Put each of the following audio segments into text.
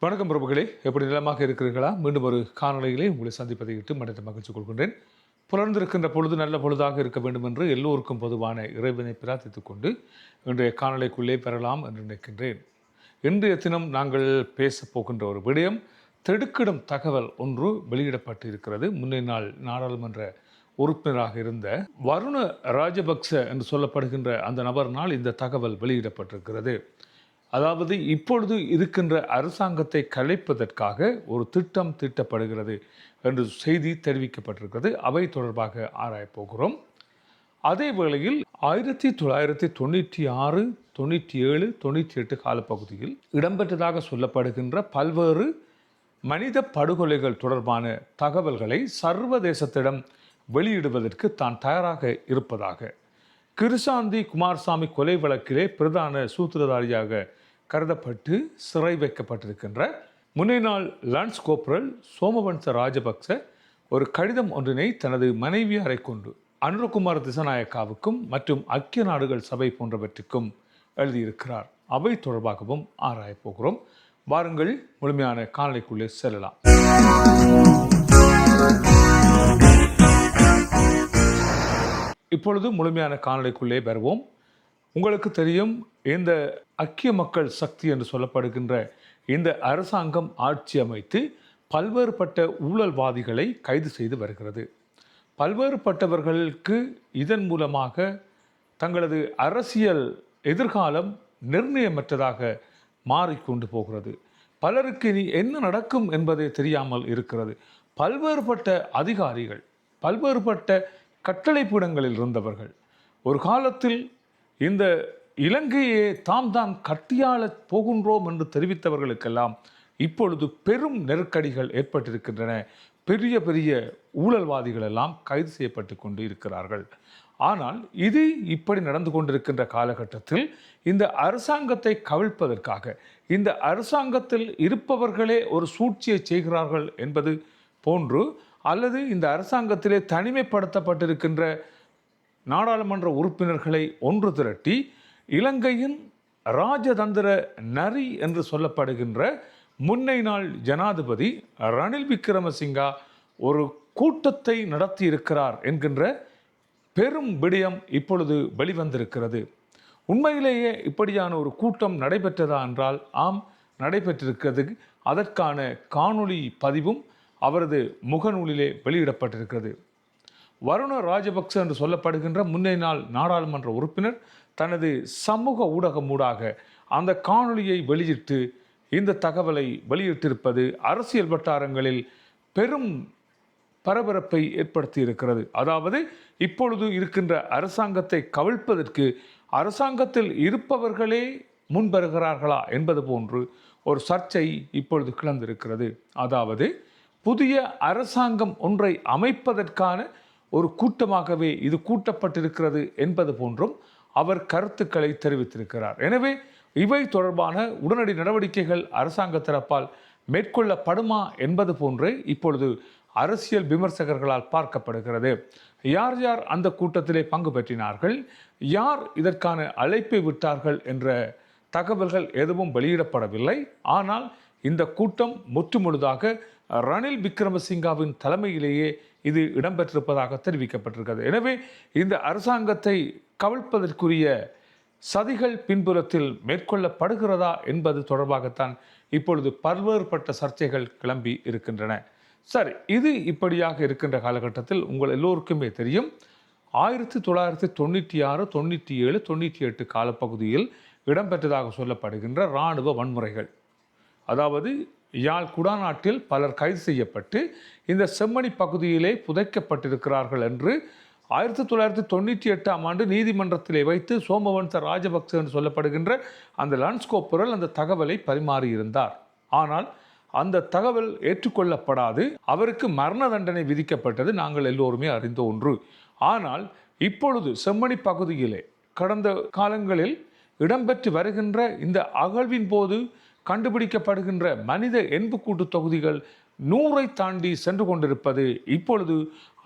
வணக்கம் பிரபுகளே. எப்படி நிலமாக இருக்கிறீர்களா? மீண்டும் ஒரு காணொளியிலே உங்களை சந்திப்பதை இட்டு மனித மகிழ்ச்சி கொள்கின்றேன். புலர்ந்திருக்கின்ற பொழுது நல்ல பொழுதாக இருக்க வேண்டும் என்று எல்லோருக்கும் பொதுவான இறைவனை பிரார்த்தித்துக் கொண்டு இன்றைய காணொலிக்குள்ளே பெறலாம் என்று நினைக்கின்றேன். இன்றைய தினம் நாங்கள் பேசப் போகின்ற ஒரு விடயம் திடுக்கிடும் தகவல் ஒன்று வெளியிடப்பட்டு இருக்கிறது முன்னே நாள் நாடாளுமன்ற உறுப்பினராக இருந்த வருண ராஜபக்ச என்று சொல்லப்படுகின்ற அந்த நபரினால் இந்த தகவல் வெளியிடப்பட்டிருக்கிறது. அதாவது இப்பொழுது இருக்கின்ற அரசாங்கத்தை கலைப்பதற்காக ஒரு திட்டம் தீட்டப்படுகிறது என்று செய்தி தெரிவிக்கப்பட்டிருக்கிறது. அவை தொடர்பாக ஆராயப்போகிறோம் அதே வேளையில் ஆயிரத்தி தொள்ளாயிரத்தி தொண்ணூற்றி ஆறு தொண்ணூற்றி ஏழு தொண்ணூற்றி எட்டு காலப்பகுதியில் இடம்பெற்றதாக சொல்லப்படுகின்ற பல்வேறு மனித படுகொலைகள் தொடர்பான தகவல்களை சர்வதேசத்திடம் வெளியிடுவதற்கு தான் தயாராக இருப்பதாக. கிருசாந்தி குமாரசாமி கொலை வழக்கிலே பிரதான சூத்திரதாரியாக கருதப்பட்டு சிறை வைக்கப்பட்டிருக்கின்ற முன்னைநாள் லான்ஸ் கோப்ரல் சோமவன்ச ராஜபக்ச ஒரு கடிதம் ஒன்றினை தனது மனைவியாரை கொண்டு அனுரகுமார் திசநாயக்காவுக்கும் மற்றும் ஐக்கிய நாடுகள் சபை போன்றவற்றுக்கும் எழுதியிருக்கிறார். அவை தொடர்பாகவும் ஆராயப் போகிறோம். வாருங்கள் முழுமையான காணொளிக்குள்ளே செல்லலாம். இப்பொழுது முழுமையான காணொலிக்குள்ளே வருவோம். உங்களுக்கு தெரியும் இந்த ஐக்கிய மக்கள் சக்தி என்று சொல்லப்படுகின்ற இந்த அரசாங்கம் ஆட்சி அமைத்து பல்வேறுபட்ட ஊழல்வாதிகளை கைது செய்து வருகிறது. பல்வேறுபட்டவர்களுக்கு இதன் மூலமாக தங்களது அரசியல் எதிர்காலம் நிர்ணயமற்றதாக மாறிக்கொண்டு போகிறது. பலருக்கு இனி என்ன நடக்கும் என்பதே தெரியாமல் இருக்கிறது. பல்வேறுபட்ட அதிகாரிகள் பல்வேறுபட்ட கட்டளைப்பீடங்களில் இருந்தவர்கள் ஒரு காலத்தில் இந்த இலங்கையை தாம் தான் கட்டியாளப் போகின்றோம் என்று தெரிவித்தவர்களுக்கெல்லாம் இப்பொழுது பெரும் நெருக்கடிகள் ஏற்பட்டிருக்கின்றன. பெரிய பெரிய ஊழல்வாதிகள் எல்லாம் கைது செய்யப்பட்டு கொண்டு இருக்கிறார்கள். ஆனால் இது இப்படி நடந்து கொண்டிருக்கின்ற காலகட்டத்தில் இந்த அரசாங்கத்தை கவிழ்ப்பதற்காக இந்த அரசாங்கத்தில் இருப்பவர்களே ஒரு சூழ்ச்சியை செய்கிறார்கள் என்பது போன்று அல்லது இந்த அரசாங்கத்திலே தனிமைப்படுத்தப்பட்டிருக்கின்ற நாடாளுமன்ற உறுப்பினர்களை ஒன்று திரட்டி இலங்கையின் ராஜதந்திர நரி என்று சொல்லப்படுகின்ற முன்னை நாள் ஜனாதிபதி ரணில் விக்ரமசிங்கா ஒரு கூட்டத்தை நடத்தி இருக்கிறார் என்கின்ற பெரும் விடயம் இப்பொழுது வெளிவந்திருக்கிறது. உண்மையிலேயே இப்படியான ஒரு கூட்டம் நடைபெற்றதா என்றால் ஆம் நடைபெற்றிருக்கிறது. அதற்கான காணொளி பதிவும் அவரது முகநூலிலே வெளியிடப்பட்டிருக்கிறது. வருண ராஜபக்ச என்று சொல்லப்படுகின்ற முன்னே நாள் நாடாளுமன்ற உறுப்பினர் தனது சமூக ஊடகம் ஊடாக அந்த காணொளியை வெளியிட்டு இந்த தகவலை வெளியிட்டிருப்பது அரசியல் வட்டாரங்களில் பெரும் பரபரப்பை ஏற்படுத்தி இருக்கிறது அதாவது இப்பொழுது இருக்கின்ற அரசாங்கத்தை கவிழ்ப்பதற்கு அரசாங்கத்தில் இருப்பவர்களே முன்வருகிறார்களா என்பது போன்று ஒரு சர்ச்சை இப்பொழுது கிளந்திருக்கிறது அதாவது புதிய அரசாங்கம் ஒன்றை அமைப்பதற்கான ஒரு கூட்டமாகவே இது கூட்டப்பட்டிருக்கிறது என்பது போன்றும் அவர் கருத்துக்களை தெரிவித்திருக்கிறார். எனவே இவை தொடர்பான உடனடி நடவடிக்கைகள் அரசாங்க தரப்பால் மேற்கொள்ளப்படுமா என்பது போன்றே இப்பொழுது அரசியல் விமர்சகர்களால் பார்க்கப்படுகிறது. யார் யார் அந்த கூட்டத்திலே பங்கு பெற்றினார்கள்? யார் இதற்கான அழைப்பை விட்டார்கள் என்ற தகவல்கள் எதுவும் வெளியிடப்படவில்லை. ஆனால் இந்த கூட்டம் முற்றுமுழுதாக ரணில் விக்ரமசிங்காவின் தலைமையிலேயே இது இடம்பெற்றிருப்பதாக தெரிவிக்கப்பட்டிருக்கிறது. எனவே இந்த அரசாங்கத்தை கவிழ்ப்பதற்குரிய சதிகள் பின்புறத்தில் மேற்கொள்ளப்படுகிறதா என்பது தொடர்பாகத்தான் இப்பொழுது பல்வேறுபட்ட சர்ச்சைகள் கிளம்பி இருக்கின்றன. சரி இது இப்படியாக இருக்கின்ற காலகட்டத்தில் உங்கள் எல்லோருக்குமே தெரியும் ஆயிரத்தி தொள்ளாயிரத்தி தொண்ணூற்றி ஆறு தொண்ணூற்றி ஏழு தொண்ணூற்றி எட்டு காலப்பகுதியில் இடம்பெற்றதாக சொல்லப்படுகின்ற இராணுவ வன்முறைகள். அதாவது யாழ் குடாநாட்டில் பலர் கைது செய்யப்பட்டு இந்த செம்மணி பகுதியிலே புதைக்கப்பட்டிருக்கிறார்கள் என்று ஆயிரத்தி தொள்ளாயிரத்தி தொண்ணூற்றி எட்டாம் ஆண்டு நீதிமன்றத்திலே வைத்து சோமவன்ச ராஜபக்ச என்று சொல்லப்படுகின்ற அந்த லான்ஸ்கோப்புரல் அந்த தகவலை பரிமாறியிருந்தார். ஆனால் அந்த தகவல் ஏற்றுக்கொள்ளப்படாது. அவருக்கு மரண தண்டனை விதிக்கப்பட்டது நாங்கள் எல்லோருமே அறிந்த ஒன்று. ஆனால் இப்பொழுது செம்மணி பகுதியிலே கடந்த காலங்களில் இடம்பெற்று வருகின்ற இந்த அகழ்வின் போது கண்டுபிடிக்கப்படுகின்ற மனித எண்புக்கூட்டு தொகுதிகள் நூறை தாண்டி சென்று கொண்டிருப்பது இப்பொழுது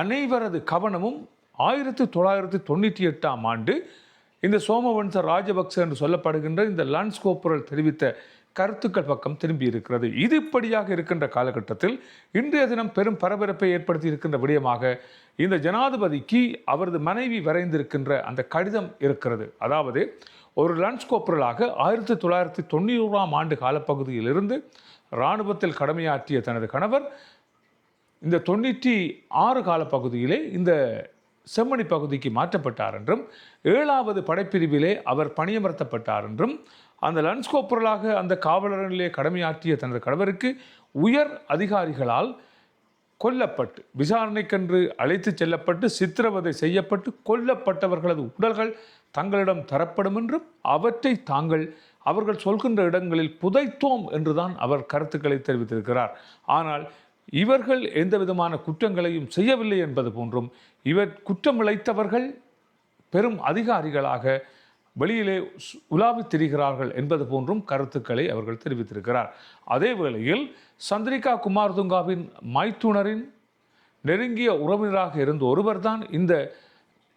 அனைவரது கவனமும் ஆயிரத்தி தொள்ளாயிரத்தி தொண்ணூற்றி எட்டாம் ஆண்டு இந்த சோமவன்ச ராஜபக்ச என்று சொல்லப்படுகின்ற இந்த லான்ஸ்கோப்புரல் தெரிவித்த கருத்துக்கள் பக்கம் திரும்பி இருக்கிறது இது இப்படியாக இருக்கின்ற காலகட்டத்தில் இன்றைய தினம் பெரும் பரபரப்பை ஏற்படுத்தி இருக்கின்ற விடயமாக இந்த ஜனாதிபதிக்கு அவரது மனைவி வரைந்திருக்கின்ற அந்த கடிதம் இருக்கிறது. அதாவது ஒரு லன்ஸ் கோப்பரலாக ஆயிரத்தி தொள்ளாயிரத்தி தொண்ணூறாம் ஆண்டு காலப்பகுதியிலிருந்து இராணுவத்தில் கடமையாற்றிய தனது கணவர் இந்த தொண்ணூற்றி ஆறு கால பகுதியிலே இந்த செம்மணி பகுதிக்கு மாற்றப்பட்டார் என்றும் ஏழாவது படைப்பிரிவிலே அவர் பணியமர்த்தப்பட்டார் என்றும் அந்த லன்ஸ் கோப்பரலாக அந்த காவலர்களிலே கடமையாற்றிய தனது கணவருக்கு உயர் அதிகாரிகளால் கொல்லப்பட்டு விசாரணைக்கென்று அழைத்து செல்லப்பட்டு சித்திரவதை செய்யப்பட்டு கொல்லப்பட்டவர்களது உடல்கள் தங்களிடம் தரப்படும் என்றும் அவற்றை தாங்கள் அவர்கள் சொல்கின்ற இடங்களில் புதைத்தோம் என்றுதான் அவர் கருத்துக்களை தெரிவித்திருக்கிறார். ஆனால் இவர்கள் எந்த விதமான குற்றங்களையும் செய்யவில்லை என்பது போன்றும் இவர் குற்றம் இழைத்தவர்கள் பெரும் அதிகாரிகளாக வெளியிலே சு- உலாவித் திரிகிறார்கள் என்பது போன்றும் கருத்துக்களை அவர்கள் தெரிவித்திருக்கிறார். அதே வேளையில் சந்திரிகா குமார்துங்காவின் மைத்துனரின் நெருங்கிய உறவினராக இருந்த ஒருவர்தான் இந்த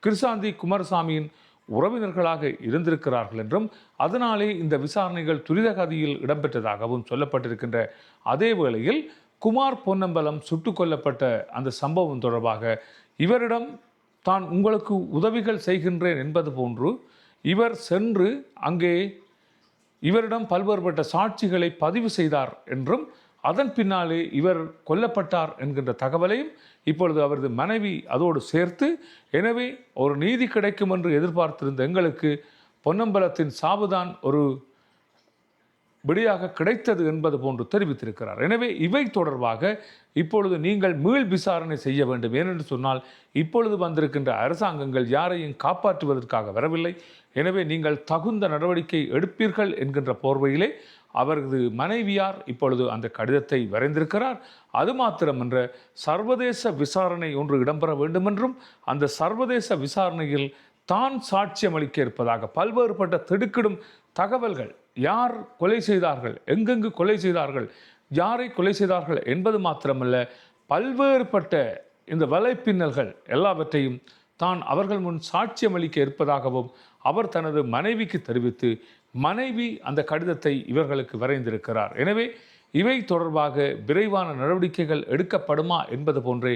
கிருசாந்தி குமாரசாமியின் உறவினர்களாக இருந்திருக்கிறார்கள் என்றும் அதனாலே இந்த விசாரணைகள் துரித கதியில் இடம்பெற்றதாகவும் சொல்லப்பட்டிருக்கின்ற அதே வேளையில் குமார் பொன்னம்பலம் சுட்டுக் கொல்லப்பட்ட அந்த சம்பவம் தொடர்பாக இவரிடம் தான் உங்களுக்கு உதவிகள் செய்கின்றேன் என்பது போன்று இவர் சென்று அங்கே இவரிடம் பல்வேறுபட்ட சாட்சிகளை பதிவு செய்தார் என்றும் அதன் பின்னாலே இவர் கொல்லப்பட்டார் என்கின்ற தகவலையும் இப்பொழுது அவரது மனைவி அதோடு சேர்த்து எனவே ஒரு நீதி கிடைக்கும் என்று எதிர்பார்த்திருந்த எங்களுக்கு பொன்னம்பலத்தின் சாவுதான் ஒரு விடியாக கிடைத்தது என்பது போன்று தெரிவித்திருக்கிறார். எனவே இவை தொடர்பாக இப்பொழுது நீங்கள் மீள் விசாரணை செய்ய வேண்டும். ஏனென்று சொன்னால் இப்பொழுது வந்திருக்கின்ற அரசாங்கங்கள் யாரையும் காப்பாற்றுவதற்காக வரவில்லை. எனவே நீங்கள் தகுந்த நடவடிக்கை எடுப்பீர்கள் என்கின்ற போர்வையிலே அவரது மனைவியார் இப்பொழுது அந்த கடிதத்தை வரைந்திருக்கிறார். அது மாத்திரமன்ற சர்வதேச விசாரணை ஒன்று இடம்பெற வேண்டுமென்றும் அந்த சர்வதேச விசாரணையில் தான் சாட்சியம் அளிக்க இருப்பதாக பல்வேறுபட்ட திடுக்கிடும் தகவல்கள் யார் கொலை செய்தார்கள் எங்கெங்கு கொலை செய்தார்கள் யாரை கொலை செய்தார்கள் என்பது மாத்திரமல்ல பல்வேறுபட்ட இந்த வலைப்பின்னல்கள் எல்லாவற்றையும் தான் அவர்கள் முன் சாட்சியம் அளிக்க இருப்பதாகவும் அவர் தனது மனைவிக்கு தெரிவித்து மனைவி அந்த கடிதத்தை இவர்களுக்கு வரைந்திருக்கிறார். எனவே இவை தொடர்பாக விரைவான நடவடிக்கைகள் எடுக்கப்படுமா என்பது போன்றே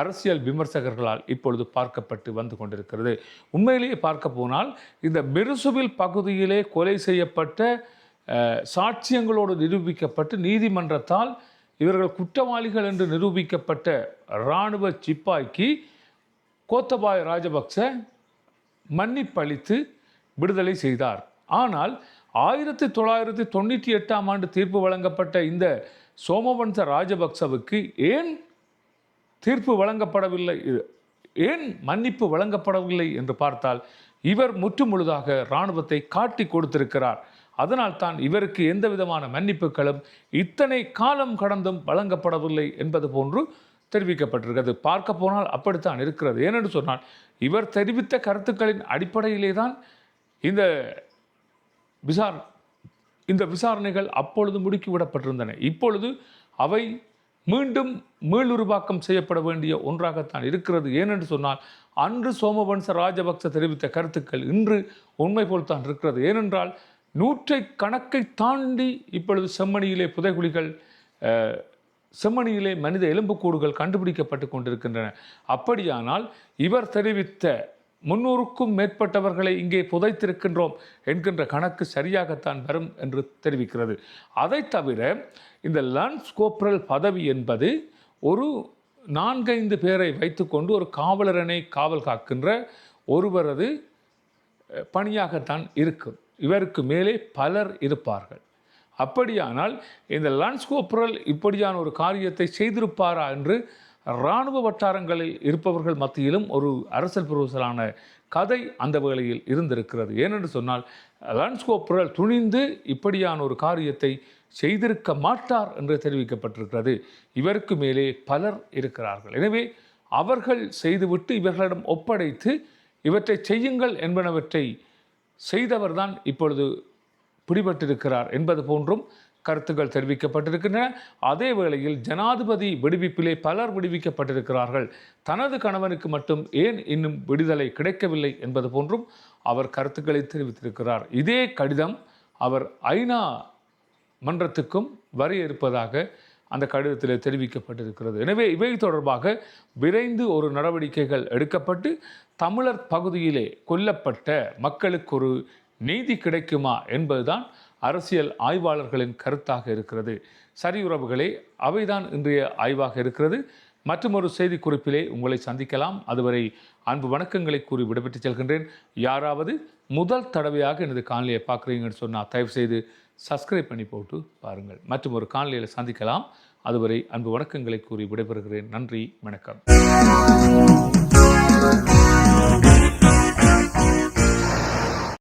அரசியல் விமர்சகர்களால் இப்பொழுது பார்க்கப்பட்டு வந்து கொண்டிருக்கிறது. உண்மையிலேயே பார்க்க போனால் இந்த மிருசுவில் பகுதியிலே கொலை செய்யப்பட்ட சாட்சியங்களோடு நிரூபிக்கப்பட்டு நீதிமன்றத்தால் இவர்கள் குற்றவாளிகள் என்று நிரூபிக்கப்பட்ட இராணுவ சிப்பாய்க்கு கோத்தபாய ராஜபக்ச மன்னிப்பளித்து விடுதலை செய்தார். ஆனால் ஆயிரத்தி தொள்ளாயிரத்தி தொண்ணூற்றி எட்டாம் ஆண்டு தீர்ப்பு வழங்கப்பட்ட இந்த சோமவன்ச ராஜபக்சவுக்கு ஏன் தீர்ப்பு வழங்கப்படவில்லை? ஏன் மன்னிப்பு வழங்கப்படவில்லை என்று பார்த்தால் இவர் முற்றுமுழுதாக இராணுவத்தை காட்டி கொடுத்திருக்கிறார். அதனால் தான் இவருக்கு எந்த விதமான மன்னிப்புகளும் இத்தனை காலம் கடந்தும் வழங்கப்படவில்லை என்பது போன்று தெரிவிக்கப்பட்டிருக்கிறது. பார்க்க போனால் அப்படித்தான் இருக்கிறது. ஏனென்று சொன்னால் இவர் தெரிவித்த கருத்துக்களின் அடிப்படையிலே தான் இந்த விசாரணை. இந்த விசாரணைகள் அப்பொழுது முடுக்கிவிடப்பட்டிருந்தன. இப்பொழுது அவை மீண்டும் மீளுருவாக்கம் செய்யப்பட வேண்டிய ஒன்றாகத்தான் இருக்கிறது. ஏனென்று சொன்னால் அன்று சோமவன்ச ராஜபக்ச தெரிவித்த கருத்துக்கள் இன்று உண்மை போல்தான் இருக்கிறது. ஏனென்றால் நூற்றை கணக்கை தாண்டி இப்பொழுது செம்மணியிலே புதைகுழிகள் செம்மணியிலே மனித எலும்புக்கூடுகள் கண்டுபிடிக்கப்பட்டு கொண்டிருக்கின்றன. அப்படியானால் இவர் தெரிவித்த முன்னூறுக்கும் மேற்பட்டவர்களை இங்கே புதைத்திருக்கின்றோம் என்கின்ற கணக்கு சரியாகத்தான் வரும் என்று தெரிவிக்கிறது. அதை தவிர இந்த லன்ஸ் கோப்ரல் பதவி என்பது ஒரு நான்கைந்து பேரை வைத்துக்கொண்டு ஒரு காவலரனை காவல் காக்கின்ற ஒருவரது பணியாகத்தான் இருக்கும். இவருக்கு மேலே பலர் இருப்பார்கள். அப்படியானால் இந்த லன்ஸ் கோப்ரல் இப்படியான ஒரு காரியத்தை செய்திருப்பாரா என்று இராணுவ வட்டாரங்களில் இருப்பவர்கள் மத்தியிலும் ஒரு அரசியல் புரவசலான கதை அந்த வேளையில் இருந்திருக்கிறது. ஏனென்று சொன்னால் லான்ஸ் துணிந்து இப்படியான ஒரு காரியத்தை செய்திருக்க மாட்டார் என்று தெரிவிக்கப்பட்டிருக்கிறது. இவருக்கு மேலே பலர் இருக்கிறார்கள். எனவே அவர்கள் செய்துவிட்டு இவர்களிடம் ஒப்படைத்து இவற்றை செய்யுங்கள் என்பனவற்றை செய்தவர்தான் இப்பொழுது பிடிபட்டிருக்கிறார் என்பது போன்றும் கருத்துக்கள் தெரிவிக்கப்பட்டிருக்கின்றன. அதே வேளையில் ஜனாதிபதி விடுவிப்பிலே பலர் விடுவிக்கப்பட்டிருக்கிறார்கள். தனது கணவனுக்கு மட்டும் ஏன் இன்னும் விடுதலை கிடைக்கவில்லை என்பது போன்றும் அவர் கருத்துக்களை தெரிவித்திருக்கிறார். இதே கடிதம் அவர் ஐநா மன்றத்துக்கும் வரையறுப்பதாக இருப்பதாக அந்த கடிதத்தில் தெரிவிக்கப்பட்டிருக்கிறது. எனவே இவை தொடர்பாக விரைந்து ஒரு நடவடிக்கைகள் எடுக்கப்பட்டு தமிழர் பகுதியிலே கொல்லப்பட்ட மக்களுக்கு ஒரு நீதி கிடைக்குமா என்பதுதான் அரசியல் ஆய்வாளர்களின் கருத்தாக இருக்கிறது. சரி உறவுகளே அவைதான் இன்றைய ஆய்வாக இருக்கிறது. மற்றொரு செய்தி குறிப்பிலே உங்களை சந்திக்கலாம். அதுவரை அன்பு வணக்கங்களை கூறி விடைபெற்று செல்கின்றேன். யாராவது முதல் தடவையாக எனது காணொலியை பார்க்குறீங்கன்னு சொன்னால் தயவு செய்து சப்ஸ்கிரைப் பண்ணி போட்டு பாருங்கள். மற்றும் ஒரு காணொலியில் சந்திக்கலாம். அதுவரை அன்பு வணக்கங்களை கூறி விடைபெறுகிறேன். நன்றி வணக்கம்.